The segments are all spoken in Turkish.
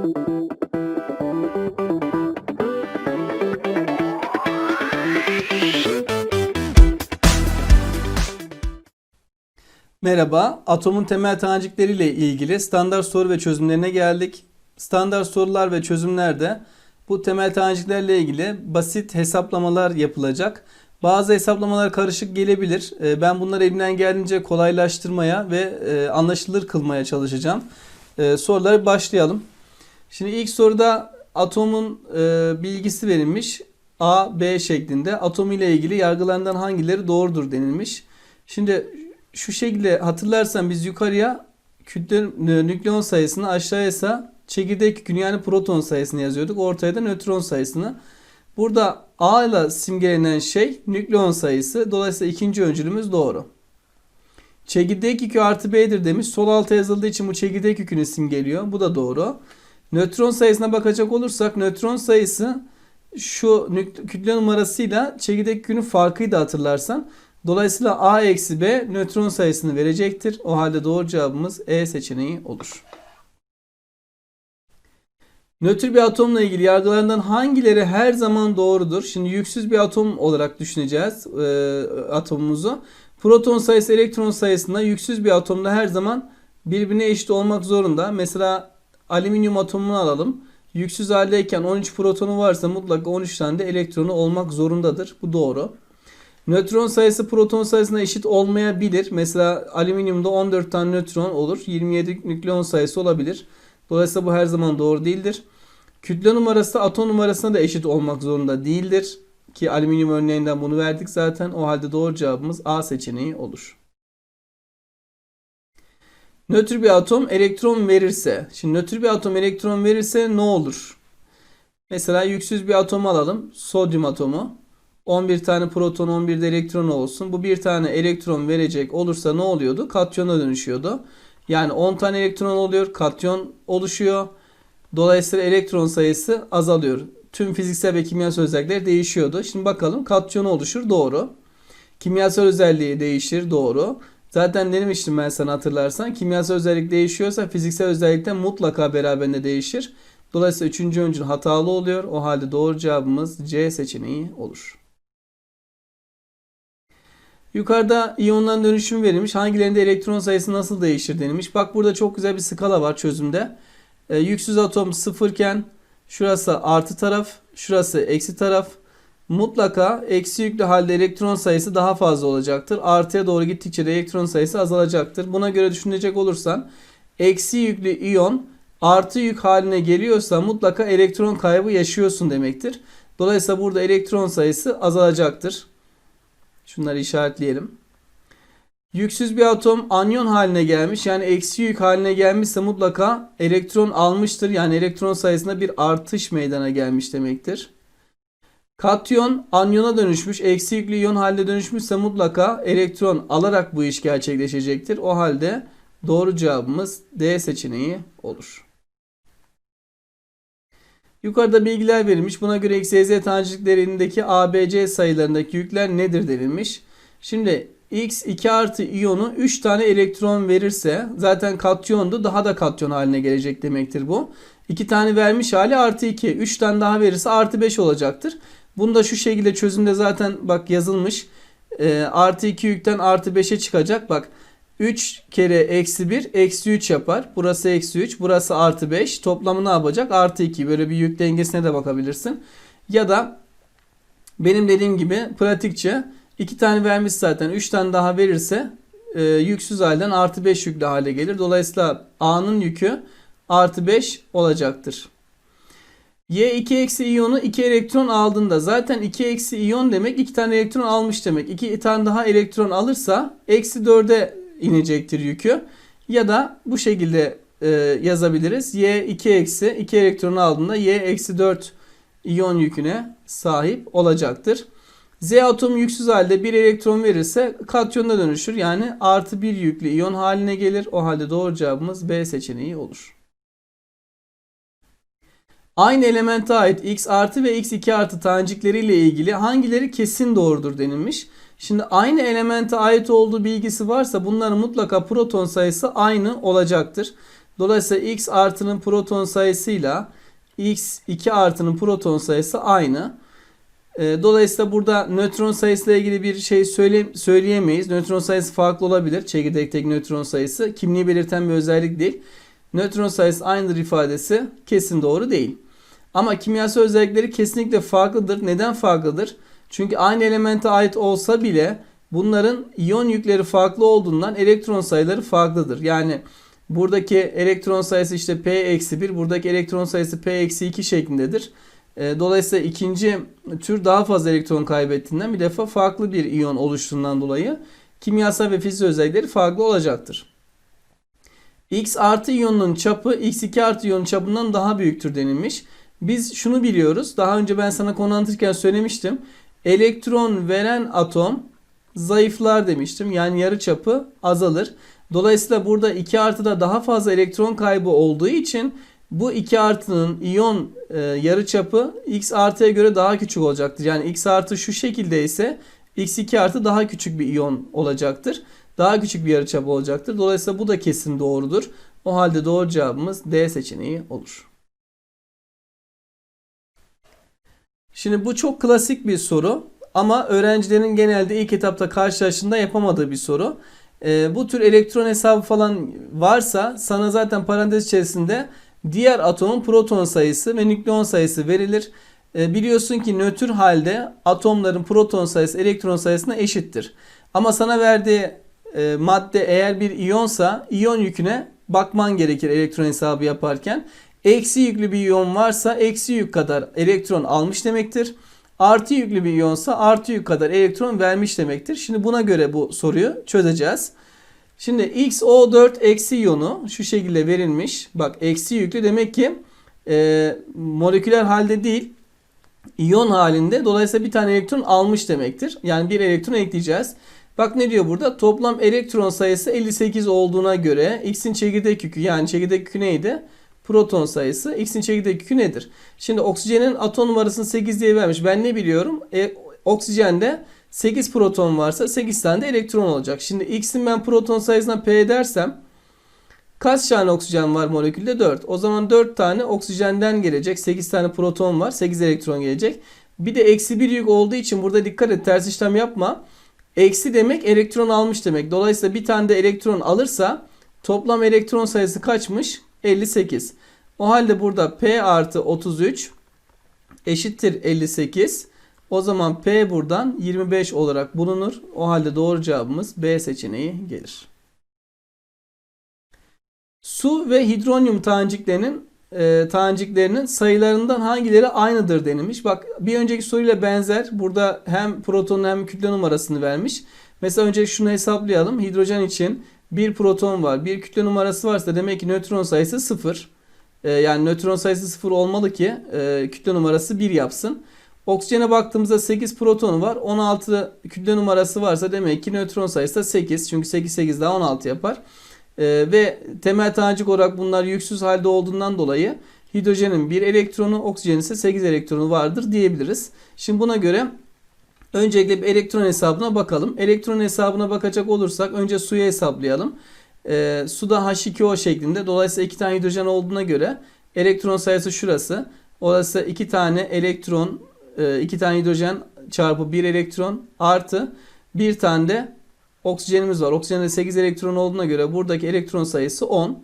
Merhaba, atomun temel tanecikleri ilgili standart soru ve çözümlerine geldik. Standart sorular ve çözümlerde bu temel taneciklerle ilgili basit hesaplamalar yapılacak. Bazı hesaplamalar karışık gelebilir. Ee, Ben bunları elimden geldiğince kolaylaştırmaya ve e, anlaşılır kılmaya çalışacağım. Ee, Sorulara başlayalım. Şimdi ilk soruda atomun e, bilgisi verilmiş. A, B şeklinde. Atom ile ilgili yargılarından hangileri doğrudur denilmiş. Şimdi şu şekilde hatırlarsan biz yukarıya kütle nükleon sayısını aşağıya ise çekirdek yükünü yani proton sayısını yazıyorduk. Ortaya da nötron sayısını. Burada A ile simgelenen şey nükleon sayısı. Dolayısıyla ikinci öncülümüz doğru. Çekirdek yükü artı B'dir demiş. Sol alta yazıldığı için bu çekirdek yükünü simgeliyor. Bu da doğru. Nötron sayısına bakacak olursak nötron sayısı şu kütle numarasıyla çekirdek yükünün farkıydı hatırlarsan. Dolayısıyla A eksi B nötron sayısını verecektir. O halde doğru cevabımız E seçeneği olur. Nötr bir atomla ilgili yargılarından hangileri her zaman doğrudur? Şimdi yüksüz bir atom olarak düşüneceğiz e, atomumuzu. Proton sayısı elektron sayısında yüksüz bir atomda her zaman birbirine eşit olmak zorunda. Mesela alüminyum atomunu alalım. Yüksüz haldeyken 13 protonu varsa mutlaka 13 tane de elektronu olmak zorundadır. Bu doğru. Nötron sayısı proton sayısına eşit olmayabilir. Mesela alüminyumda 14 tane nötron olur. 27 nükleon sayısı olabilir. Dolayısıyla bu her zaman doğru değildir. Kütle numarası atom numarasına da eşit olmak zorunda değildir. Ki alüminyum örneğinden bunu verdik zaten. O halde doğru cevabımız A seçeneği olur. Nötr bir atom elektron verirse. Şimdi nötr bir atom elektron verirse ne olur? Mesela yüksüz bir atom alalım. Sodyum atomu. 11 tane proton 11 de elektron olsun. Bu bir tane elektron verecek olursa ne oluyordu? Katyona dönüşüyordu. Yani 10 tane elektron oluyor. Katyon oluşuyor. Dolayısıyla elektron sayısı azalıyor. Tüm fiziksel ve kimyasal özellikleri değişiyordu. Şimdi bakalım katyon oluşur. Doğru. Kimyasal özelliği değişir. Doğru. Zaten demiştim ben sana hatırlarsan. Kimyasal özellik değişiyorsa fiziksel özellik de mutlaka beraberinde değişir. Dolayısıyla üçüncü öncül hatalı oluyor. O halde doğru cevabımız C seçeneği olur. Yukarıda iyonların dönüşümü verilmiş. Hangilerinde elektron sayısı nasıl değişir denilmiş. Bak burada çok güzel bir skala var çözümde. E, yüksüz atom sıfırken şurası artı taraf, şurası eksi taraf. Mutlaka eksi yüklü halde elektron sayısı daha fazla olacaktır. Artıya doğru gittikçe de elektron sayısı azalacaktır. Buna göre düşünecek olursan eksi yüklü iyon artı yük haline geliyorsa mutlaka elektron kaybı yaşıyorsun demektir. Dolayısıyla burada elektron sayısı azalacaktır. Şunları işaretleyelim. Yüksüz bir atom anyon haline gelmiş. Yani eksi yük haline gelmişse mutlaka elektron almıştır. Yani elektron sayısında bir artış meydana gelmiş demektir. Katyon anyona dönüşmüş. Eksi yüklü iyon haline dönüşmüşse mutlaka elektron alarak bu iş gerçekleşecektir. O halde doğru cevabımız D seçeneği olur. Yukarıda bilgiler verilmiş. Buna göre X, Y, Z taneciklerindeki A, B, C sayılarındaki yükler nedir denilmiş. Şimdi X 2 artı iyonu 3 tane elektron verirse zaten katyondu daha da katyon haline gelecek demektir bu. 2 tane vermiş hali artı 2. 3 tane daha verirse artı 5 olacaktır. Bunu da şu şekilde çözümde zaten bak yazılmış. E, artı 2 yükten artı 5'e çıkacak. Bak 3 kere eksi 1 eksi 3 yapar. Burası eksi 3 burası artı 5. Toplamı ne yapacak? Artı 2. Böyle bir yük dengesine de bakabilirsin. Ya da benim dediğim gibi pratikçe 2 tane vermiş zaten 3 tane daha verirse e, yüksüz halden artı 5 yüklü hale gelir. Dolayısıyla A'nın yükü artı 5 olacaktır. Y 2 eksi iyonu 2 elektron aldığında zaten 2 eksi iyon demek 2 tane elektron almış demek. 2 tane daha elektron alırsa eksi 4'e inecektir yükü. Ya da bu şekilde e, yazabiliriz. Y 2 eksi 2 elektron aldığında Y eksi 4 iyon yüküne sahip olacaktır. Z atomu yüksüz halde bir elektron verirse katyona dönüşür. Yani artı bir yüklü iyon haline gelir. O halde doğru cevabımız B seçeneği olur. Aynı elemente ait x artı ve x2 artı tanecikleriyle ilgili hangileri kesin doğrudur denilmiş. Şimdi aynı elemente ait olduğu bilgisi varsa bunların mutlaka proton sayısı aynı olacaktır. Dolayısıyla x artının proton sayısıyla x 2 artının proton sayısı aynı. E, Dolayısıyla burada nötron sayısıyla ilgili bir şey söyle, söyleyemeyiz. Nötron sayısı farklı olabilir. Çekirdekteki nötron sayısı kimliği belirten bir özellik değil. Nötron sayısı aynıdır ifadesi kesin doğru değil. Ama kimyasal özellikleri kesinlikle farklıdır. Neden farklıdır? Çünkü aynı elemente ait olsa bile bunların iyon yükleri farklı olduğundan elektron sayıları farklıdır. Yani buradaki elektron sayısı işte P-1, buradaki elektron sayısı P-2 şeklindedir. E, Dolayısıyla ikinci tür daha fazla elektron kaybettiğinden bir defa farklı bir iyon oluştuğundan dolayı kimyasal ve fiziksel özellikleri farklı olacaktır. X artı iyonunun çapı X2 artı iyonun çapından daha büyüktür denilmiş. Biz şunu biliyoruz. Daha önce ben sana konu anlatırken söylemiştim. Elektron veren atom zayıflar demiştim. Yani yarı çapı azalır. Dolayısıyla burada 2 artıda daha fazla elektron kaybı olduğu için bu 2 artının iyon e, yarı çapı x artıya göre daha küçük olacaktır. Yani x artı şu şekilde ise x2 artı daha küçük bir iyon olacaktır. Daha küçük bir yarıçap olacaktır. Dolayısıyla bu da kesin doğrudur. O halde doğru cevabımız D seçeneği olur. Şimdi bu çok klasik bir soru ama öğrencilerin genelde ilk etapta karşılaştığında yapamadığı bir soru. Ee, bu tür elektron hesabı falan varsa sana zaten parantez içerisinde diğer atomun proton sayısı ve nükleon sayısı verilir. Ee, biliyorsun ki nötr halde atomların proton sayısı elektron sayısına eşittir. Ama sana verdiği e, madde eğer bir iyonsa iyon yüküne bakman gerekir elektron hesabı yaparken. Eksi yüklü bir iyon varsa eksi yük kadar elektron almış demektir. Artı yüklü bir iyonsa artı yük kadar elektron vermiş demektir. Şimdi buna göre bu soruyu çözeceğiz. Şimdi XO4 eksi iyonu şu şekilde verilmiş. Bak eksi yüklü demek ki e, moleküler halde değil iyon halinde. Dolayısıyla bir tane elektron almış demektir. Yani bir elektron ekleyeceğiz. Bak ne diyor burada? Toplam elektron sayısı 58 olduğuna göre X'in çekirdek yükü yani çekirdek yükü neydi? Proton sayısı. X'in çekirdek yükü nedir? Şimdi oksijenin atom numarasını 8 diye vermiş. Ben ne biliyorum? E, oksijende 8 proton varsa 8 tane de elektron olacak. Şimdi X'in ben proton sayısına P dersem kaç tane oksijen var molekülde? 4. O zaman 4 tane oksijenden gelecek. 8 tane proton var. 8 elektron gelecek. Bir de eksi bir yük olduğu için burada dikkat et ters işlem yapma. Eksi demek elektron almış demek. Dolayısıyla bir tane de elektron alırsa toplam elektron sayısı kaçmış? 58. O halde burada P artı 33 eşittir 58. O zaman P buradan 25 olarak bulunur. O halde doğru cevabımız B seçeneği gelir. Su ve hidronyum taneciklerinin e, taneciklerinin sayılarından hangileri aynıdır denilmiş. Bak bir önceki soruyla benzer. Burada hem proton hem kütle numarasını vermiş. Mesela önce şunu hesaplayalım. Hidrojen için bir proton var. Bir kütle numarası varsa demek ki nötron sayısı 0. E, yani nötron sayısı 0 olmalı ki e, kütle numarası 1 yapsın. Oksijene baktığımızda 8 proton var. 16 kütle numarası varsa demek ki nötron sayısı da 8. Çünkü 8 8 daha 16 yapar. Ee, ve temel tanecik olarak bunlar yüksüz halde olduğundan dolayı hidrojenin 1 elektronu, oksijenin ise 8 elektronu vardır diyebiliriz. Şimdi buna göre öncelikle bir elektron hesabına bakalım. Elektron hesabına bakacak olursak önce suyu hesaplayalım. Ee, suda H2O şeklinde. Dolayısıyla 2 tane hidrojen olduğuna göre elektron sayısı şurası. Orası 2 tane elektron, 2 tane hidrojen çarpı 1 elektron artı bir tane de oksijenimiz var. Oksijende 8 elektron olduğuna göre buradaki elektron sayısı 10.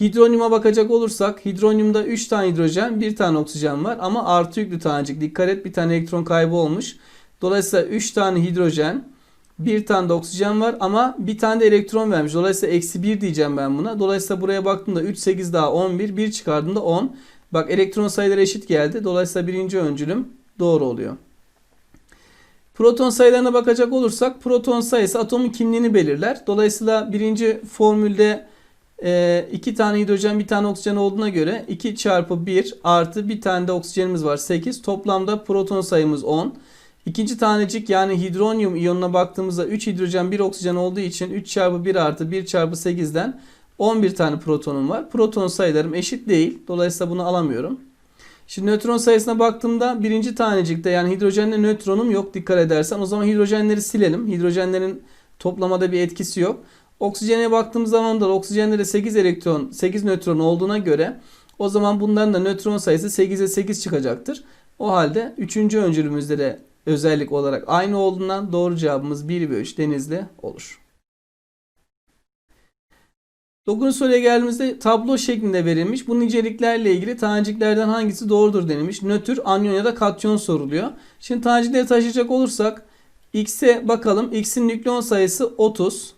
Hidronyuma bakacak olursak hidronyumda 3 tane hidrojen, 1 tane oksijen var ama artı yüklü tanecik. Dikkat et bir tane elektron kaybı olmuş. Dolayısıyla 3 tane hidrojen, 1 tane de oksijen var ama bir tane de elektron vermiş. Dolayısıyla eksi 1 diyeceğim ben buna. Dolayısıyla buraya baktığımda 3, 8 daha 11, 1 çıkardığımda 10. Bak elektron sayıları eşit geldi. Dolayısıyla birinci öncülüm doğru oluyor. Proton sayılarına bakacak olursak proton sayısı atomun kimliğini belirler. Dolayısıyla birinci formülde e, iki tane hidrojen bir tane oksijen olduğuna göre 2 çarpı 1 artı bir tane de oksijenimiz var 8. Toplamda proton sayımız 10. İkinci tanecik yani hidronyum iyonuna baktığımızda 3 hidrojen 1 oksijen olduğu için 3 çarpı 1 artı 1 çarpı 8'den 11 tane protonum var. Proton sayılarım eşit değil. Dolayısıyla bunu alamıyorum. Şimdi nötron sayısına baktığımda birinci tanecikte yani hidrojenle nötronum yok dikkat edersen. O zaman hidrojenleri silelim. Hidrojenlerin toplamada bir etkisi yok. Oksijene baktığımız zaman da oksijende de 8 elektron, 8 nötron olduğuna göre o zaman bunların da nötron sayısı 8'e 8 çıkacaktır. O halde 3. öncülümüzde de özellik olarak aynı olduğundan doğru cevabımız 1 ve 3 denizli olur. 9. soruya geldiğimizde tablo şeklinde verilmiş. Bu niceliklerle ilgili taneciklerden hangisi doğrudur denilmiş. Nötr, anyon ya da katyon soruluyor. Şimdi tanecikleri taşıyacak olursak X'e bakalım. X'in nükleon sayısı 30.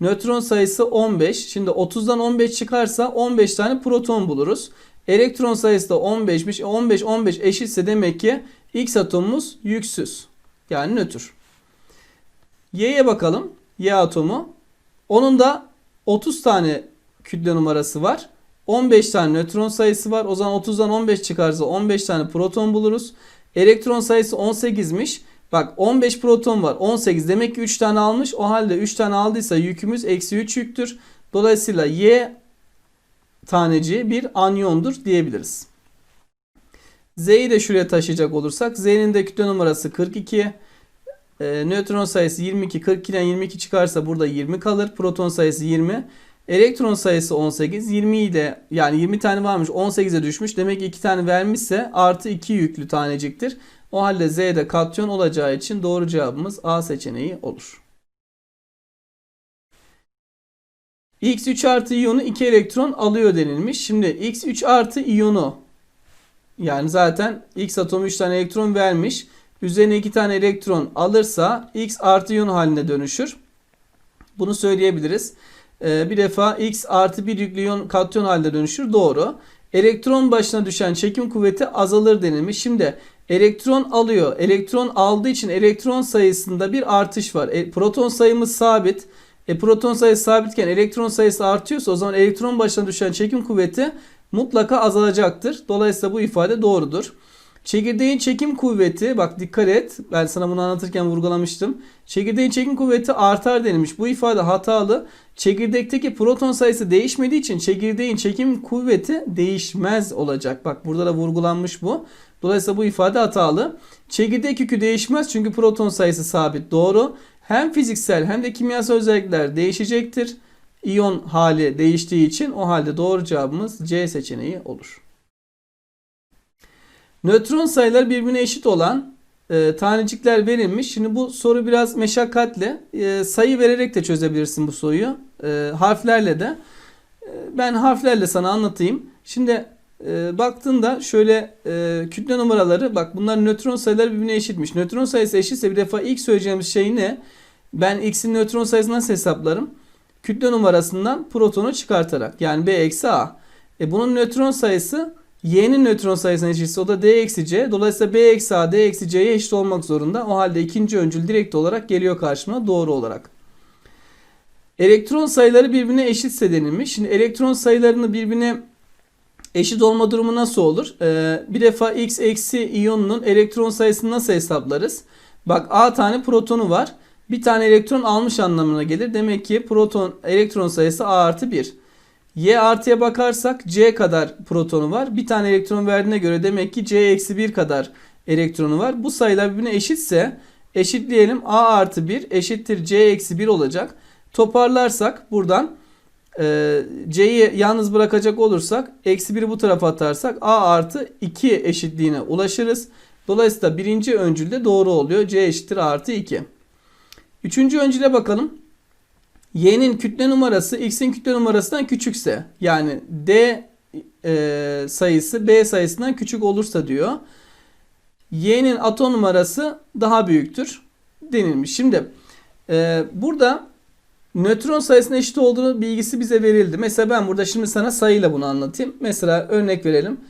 Nötron sayısı 15. Şimdi 30'dan 15 çıkarsa 15 tane proton buluruz. Elektron sayısı da 15'miş. 15 15 eşitse demek ki X atomumuz yüksüz. Yani nötr. Y'ye bakalım. Y atomu. Onun da 30 tane kütle numarası var. 15 tane nötron sayısı var. O zaman 30'dan 15 çıkarsa 15 tane proton buluruz. Elektron sayısı 18'miş. Bak 15 proton var. 18 demek ki 3 tane almış. O halde 3 tane aldıysa yükümüz eksi 3 yüktür. Dolayısıyla Y taneci bir anyondur diyebiliriz. Z'yi de şuraya taşıyacak olursak Z'nin de kütle numarası 42. E, nötron sayısı 22. 42'den 22 çıkarsa burada 20 kalır. Proton sayısı 20. Elektron sayısı 18. 20 ile yani 20 tane varmış 18'e düşmüş. Demek ki 2 tane vermişse artı 2 yüklü taneciktir. O halde Z'de katyon olacağı için doğru cevabımız A seçeneği olur. X3 artı iyonu 2 elektron alıyor denilmiş. Şimdi X3 artı iyonu yani zaten X atomu 3 tane elektron vermiş. Üzerine 2 tane elektron alırsa X artı iyon haline dönüşür. Bunu söyleyebiliriz. Ee, bir defa X artı bir yüklü iyon katyon haline dönüşür. Doğru. Elektron başına düşen çekim kuvveti azalır denilmiş. Şimdi elektron alıyor. Elektron aldığı için elektron sayısında bir artış var. E, proton sayımız sabit. E, proton sayısı sabitken elektron sayısı artıyorsa o zaman elektron başına düşen çekim kuvveti mutlaka azalacaktır. Dolayısıyla bu ifade doğrudur. Çekirdeğin çekim kuvveti bak dikkat et ben sana bunu anlatırken vurgulamıştım. Çekirdeğin çekim kuvveti artar denilmiş. Bu ifade hatalı. Çekirdekteki proton sayısı değişmediği için çekirdeğin çekim kuvveti değişmez olacak. Bak burada da vurgulanmış bu. Dolayısıyla bu ifade hatalı. Çekirdek yükü değişmez çünkü proton sayısı sabit. Doğru. Hem fiziksel hem de kimyasal özellikler değişecektir. İyon hali değiştiği için o halde doğru cevabımız C seçeneği olur. Nötron sayıları birbirine eşit olan e, tanecikler verilmiş. Şimdi bu soru biraz meşakkatli. E, sayı vererek de çözebilirsin bu soruyu. E, harflerle de. E, ben harflerle sana anlatayım. Şimdi e, baktığında şöyle e, kütle numaraları bak bunlar nötron sayıları birbirine eşitmiş. Nötron sayısı eşitse bir defa ilk söyleyeceğimiz şey ne? Ben x'in nötron sayısını nasıl hesaplarım? Kütle numarasından protonu çıkartarak. Yani b eksi a. E bunun nötron sayısı y'nin nötron sayısına eşitse o da d eksi c. Dolayısıyla b eksi a d eksi c'ye eşit olmak zorunda. O halde ikinci öncül direkt olarak geliyor karşıma doğru olarak. Elektron sayıları birbirine eşitse denilmiş. Şimdi elektron sayılarını birbirine eşit olma durumu nasıl olur? Ee, bir defa x eksi iyonunun elektron sayısını nasıl hesaplarız? Bak a tane protonu var. Bir tane elektron almış anlamına gelir. Demek ki proton elektron sayısı a artı 1. Y artıya bakarsak C kadar protonu var. Bir tane elektron verdiğine göre demek ki C eksi 1 kadar elektronu var. Bu sayılar birbirine eşitse eşitleyelim. A artı 1 eşittir C eksi 1 olacak. Toparlarsak buradan e, C'yi yalnız bırakacak olursak eksi 1'i bu tarafa atarsak A artı 2 eşitliğine ulaşırız. Dolayısıyla birinci öncülde doğru oluyor. C eşittir A artı 2. Üçüncü öncüle bakalım. Y'nin kütle numarası X'in kütle numarasından küçükse yani D e, sayısı B sayısından küçük olursa diyor. Y'nin atom numarası daha büyüktür denilmiş. Şimdi e, burada nötron sayısının eşit olduğunu bilgisi bize verildi. Mesela ben burada şimdi sana sayıyla bunu anlatayım. Mesela örnek verelim.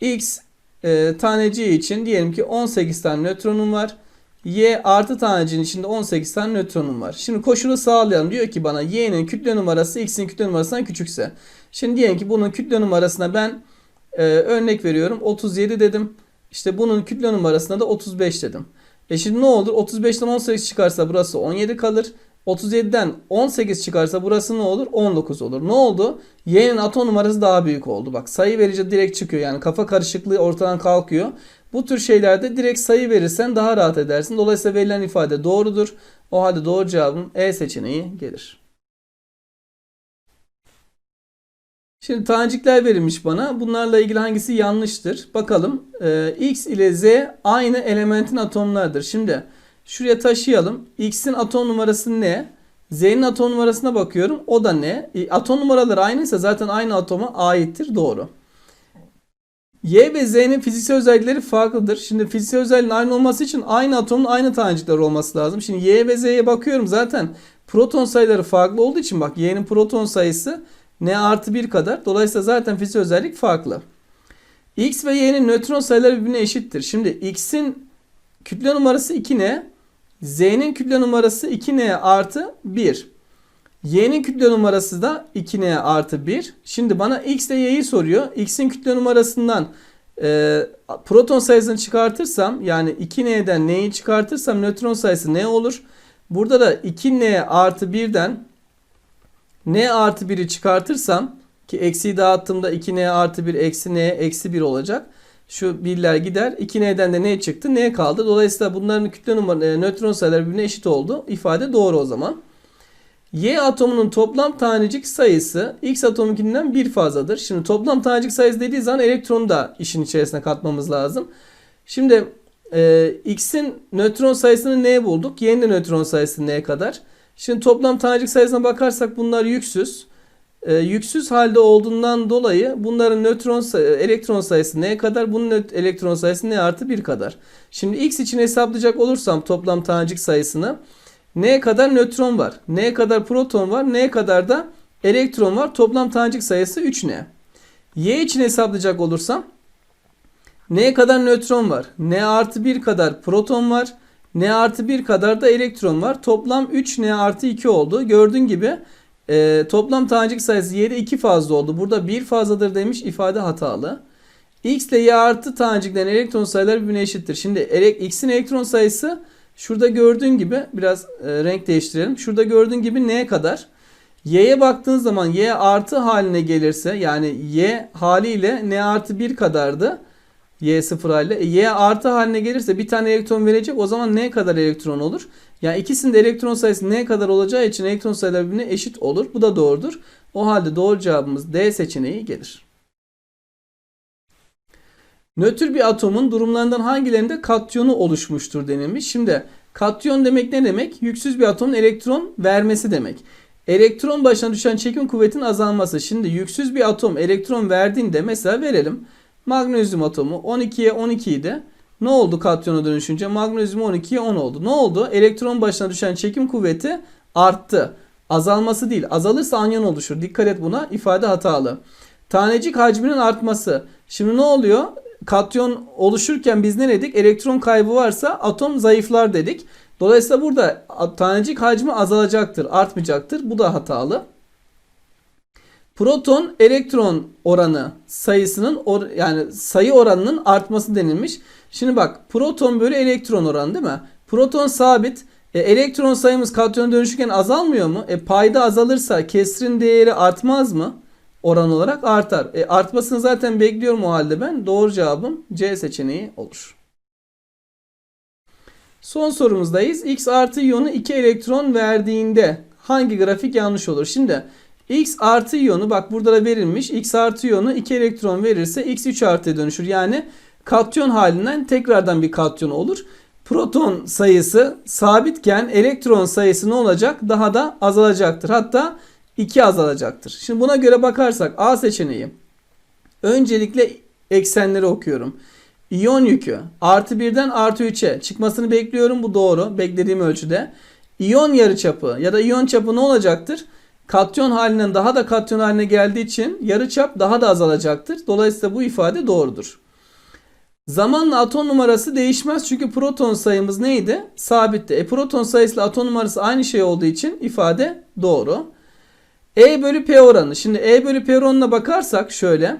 X e, taneciği için diyelim ki 18 tane nötronum var. Y artı tanecinin içinde 18 tane nötronum var. Şimdi koşulu sağlayalım. Diyor ki bana Y'nin kütle numarası X'in kütle numarasından küçükse. Şimdi diyelim ki bunun kütle numarasına ben e, örnek veriyorum 37 dedim. İşte bunun kütle numarasına da 35 dedim. E şimdi ne olur? 35'ten 18 çıkarsa burası 17 kalır. 37'den 18 çıkarsa burası ne olur? 19 olur. Ne oldu? Y'nin atom numarası daha büyük oldu. Bak sayı verince direkt çıkıyor. Yani kafa karışıklığı ortadan kalkıyor. Bu tür şeylerde direkt sayı verirsen daha rahat edersin. Dolayısıyla verilen ifade doğrudur. O halde doğru cevabım E seçeneği gelir. Şimdi tanecikler verilmiş bana. Bunlarla ilgili hangisi yanlıştır? Bakalım. Ee, X ile Z aynı elementin atomlardır. Şimdi şuraya taşıyalım. X'in atom numarası ne? Z'nin atom numarasına bakıyorum. O da ne? E, atom numaraları aynıysa zaten aynı atoma aittir. Doğru. Y ve Z'nin fiziksel özellikleri farklıdır. Şimdi fiziksel özelliğin aynı olması için aynı atomun aynı tanecikler olması lazım. Şimdi Y ve Z'ye bakıyorum zaten proton sayıları farklı olduğu için bak Y'nin proton sayısı N artı 1 kadar. Dolayısıyla zaten fiziksel özellik farklı. X ve Y'nin nötron sayıları birbirine eşittir. Şimdi X'in kütle numarası 2N, Z'nin kütle numarası 2N artı 1. Y'nin kütle numarası da 2N artı 1. Şimdi bana X ile Y'yi soruyor. X'in kütle numarasından e, proton sayısını çıkartırsam yani 2N'den N'yi çıkartırsam nötron sayısı ne olur? Burada da 2N artı 1'den N artı 1'i çıkartırsam ki eksiyi dağıttığımda 2N artı 1 eksi N eksi 1 olacak. Şu birler gider. 2N'den de ne çıktı? N kaldı. Dolayısıyla bunların kütle numara, e, nötron sayıları birbirine eşit oldu. İfade doğru o zaman. Y atomunun toplam tanecik sayısı X atomunkinden bir fazladır. Şimdi toplam tanecik sayısı dediği zaman elektronu da işin içerisine katmamız lazım. Şimdi e, X'in nötron sayısını neye bulduk? Y'nin nötron sayısı neye kadar? Şimdi toplam tanecik sayısına bakarsak bunlar yüksüz. E, yüksüz halde olduğundan dolayı bunların nötron elektron sayısı neye kadar? Bunun elektron sayısı ne artı 1 kadar. Şimdi X için hesaplayacak olursam toplam tanecik sayısını N'ye kadar nötron var. N'ye kadar proton var. N'ye kadar da elektron var. Toplam tanecik sayısı 3N. Y için hesaplayacak olursam N'ye kadar nötron var. N artı 1 kadar proton var. N artı 1 kadar da elektron var. Toplam 3 N artı 2 oldu. Gördüğün gibi e, toplam tanecik sayısı Y'de 2 fazla oldu. Burada 1 fazladır demiş ifade hatalı. X ile Y artı taneciklerin elektron sayıları birbirine eşittir. Şimdi X'in elektron sayısı şurada gördüğün gibi biraz e, renk değiştirelim. Şurada gördüğün gibi N'ye kadar. Y'ye baktığın zaman Y artı haline gelirse yani Y haliyle N artı 1 kadardı. Y sıfır haline. E, Y artı haline gelirse bir tane elektron verecek. O zaman ne kadar elektron olur? Yani ikisinin de elektron sayısı ne kadar olacağı için elektron sayıları birbirine eşit olur. Bu da doğrudur. O halde doğru cevabımız D seçeneği gelir. Nötr bir atomun durumlarından hangilerinde katyonu oluşmuştur denilmiş. Şimdi katyon demek ne demek? Yüksüz bir atomun elektron vermesi demek. Elektron başına düşen çekim kuvvetinin azalması. Şimdi yüksüz bir atom elektron verdiğinde mesela verelim. Magnezyum atomu 12'ye 12 idi. Ne oldu katyona dönüşünce? Magnezyum 12'ye 10 oldu. Ne oldu? Elektron başına düşen çekim kuvveti arttı. Azalması değil. Azalırsa anyon oluşur. Dikkat et buna. İfade hatalı. Tanecik hacminin artması. Şimdi ne oluyor? Katyon oluşurken biz ne dedik? Elektron kaybı varsa atom zayıflar dedik. Dolayısıyla burada tanecik hacmi azalacaktır, artmayacaktır. Bu da hatalı. Proton elektron oranı sayısının or yani sayı oranının artması denilmiş. Şimdi bak proton bölü elektron oranı değil mi? Proton sabit. E, elektron sayımız katyona dönüşürken azalmıyor mu? E, payda azalırsa kesrin değeri artmaz mı? Oran olarak artar. E, artmasını zaten bekliyorum o halde ben. Doğru cevabım C seçeneği olur. Son sorumuzdayız. X artı iyonu 2 elektron verdiğinde hangi grafik yanlış olur? Şimdi X artı iyonu bak burada da verilmiş. X artı iyonu 2 elektron verirse X 3 artıya dönüşür. Yani katyon halinden tekrardan bir katyon olur. Proton sayısı sabitken elektron sayısı ne olacak? Daha da azalacaktır. Hatta 2 azalacaktır. Şimdi buna göre bakarsak A seçeneği. Öncelikle eksenleri okuyorum. İyon yükü artı 1'den artı 3'e çıkmasını bekliyorum. Bu doğru. Beklediğim ölçüde. İyon yarıçapı ya da iyon çapı ne olacaktır? Katyon halinden daha da katyon haline geldiği için yarıçap daha da azalacaktır. Dolayısıyla bu ifade doğrudur. Zamanla atom numarası değişmez çünkü proton sayımız neydi? Sabitti. E proton sayısıyla atom numarası aynı şey olduğu için ifade doğru. E bölü P oranı. Şimdi E bölü P oranına bakarsak şöyle.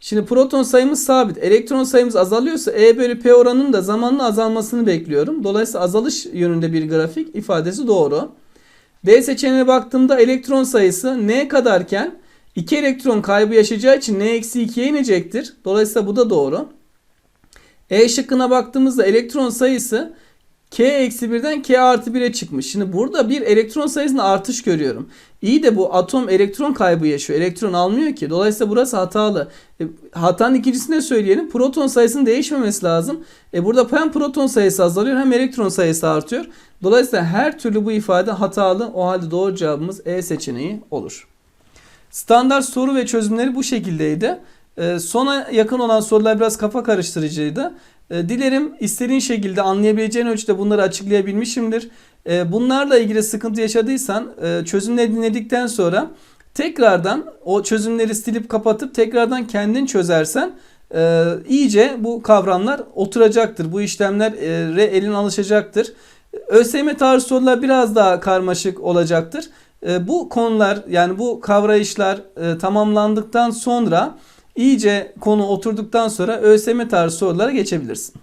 Şimdi proton sayımız sabit. Elektron sayımız azalıyorsa E bölü P oranının da zamanla azalmasını bekliyorum. Dolayısıyla azalış yönünde bir grafik ifadesi doğru. D seçeneğine baktığımda elektron sayısı N kadarken 2 elektron kaybı yaşayacağı için N eksi 2'ye inecektir. Dolayısıyla bu da doğru. E şıkkına baktığımızda elektron sayısı K eksi 1'den K artı 1'e çıkmış. Şimdi burada bir elektron sayısında artış görüyorum. İyi de bu atom elektron kaybı yaşıyor. Elektron almıyor ki. Dolayısıyla burası hatalı. E, hatanın ikincisini söyleyelim. Proton sayısının değişmemesi lazım. E, burada hem proton sayısı azalıyor hem elektron sayısı artıyor. Dolayısıyla her türlü bu ifade hatalı. O halde doğru cevabımız E seçeneği olur. Standart soru ve çözümleri bu şekildeydi. Ee, Sona yakın olan sorular biraz kafa karıştırıcıydı. Ee, Dilerim istediğin şekilde anlayabileceğin ölçüde bunları açıklayabilmişimdir. Ee, Bunlarla ilgili sıkıntı yaşadıysan e, çözümleri dinledikten sonra tekrardan o çözümleri silip kapatıp tekrardan kendin çözersen e, iyice bu kavramlar oturacaktır. Bu işlemlere elin alışacaktır. ÖSYM tarzı sorular biraz daha karmaşık olacaktır. E, Bu konular yani bu kavrayışlar e, tamamlandıktan sonra iyice konu oturduktan sonra ÖSYM tarzı sorulara geçebilirsin.